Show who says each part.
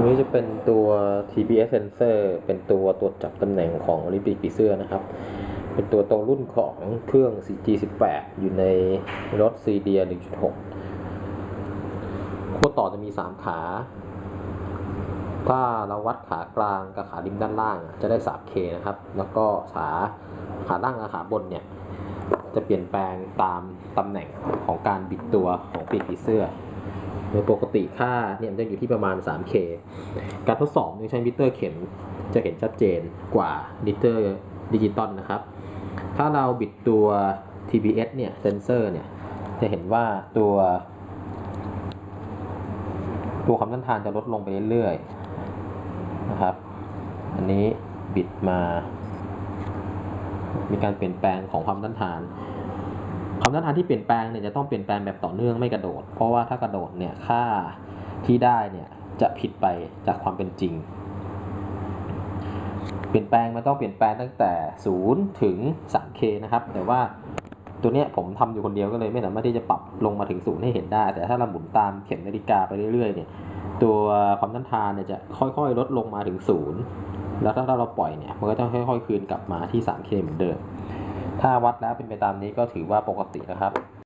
Speaker 1: ตัวนี้จะเป็นตัว TPS sensor เป็นตัวตรวจจับตำแหน่งของลิปิดปีเสื้อนะครับ เป็นตัวโตรุ่นของเครื่อง CG18 อยู่ในรถ CDR 1.6ขั้วต่อจะมี 3 ขา ถ้าเราวัดขากลางกับขาริมด้านล่างจะได้ 3K นะครับ แล้วก็ขาขาล่างกับขาบนเนี่ย จะเปลี่ยนแปลงตามตำแหน่งของการบิดตัวของปีกผีเสื้อ โดยปกติค่าเนี่ยมันจะอยู่ที่ประมาณ 3K การทดสอบโดยใช้มิเตอร์เข็มจะเห็นชัดเจนกว่ามิเตอร์ดิจิตอลนะครับ ถ้าเราบิดตัว TPS เนี่ยเซนเซอร์เนี่ยจะเห็นว่าตัว ตัวความต้านทานจะลดลงไปเรื่อยๆนะครับ อันนี้บิดมา มีการเปลี่ยนแปลงของความต้านทาน ความต้านทานที่เปลี่ยนแปลงเนี่ยจะต้องเปลี่ยนแปลงแบบต่อเนื่องไม่กระโดด เพราะว่าถ้ากระโดดเนี่ยค่าที่ได้เนี่ยจะผิดไปจากความเป็นจริง เปลี่ยนแปลงมันต้องเปลี่ยนแปลงตั้งแต่ 0 ถึง 3K นะครับ แต่ว่าตัวเนี้ยผมทำอยู่คนเดียวก็เลยไม่สามารถที่จะปรับลงมาถึง0ให้เห็นได้ แต่ถ้าเราหมุนตามเข็มนาฬิกาไปเรื่อยๆเนี่ยตัวความต้านทานเนี่ยจะค่อยๆ ลดลงมาถึง0แล้วถ้าเราปล่อยเนี่ยมันก็จะค่อย ๆ คืนกลับมาที่ 3K เหมือนเดิม ถ้าวัดแล้วเป็นไปตามนี้ก็ถือว่าปกตินะครับ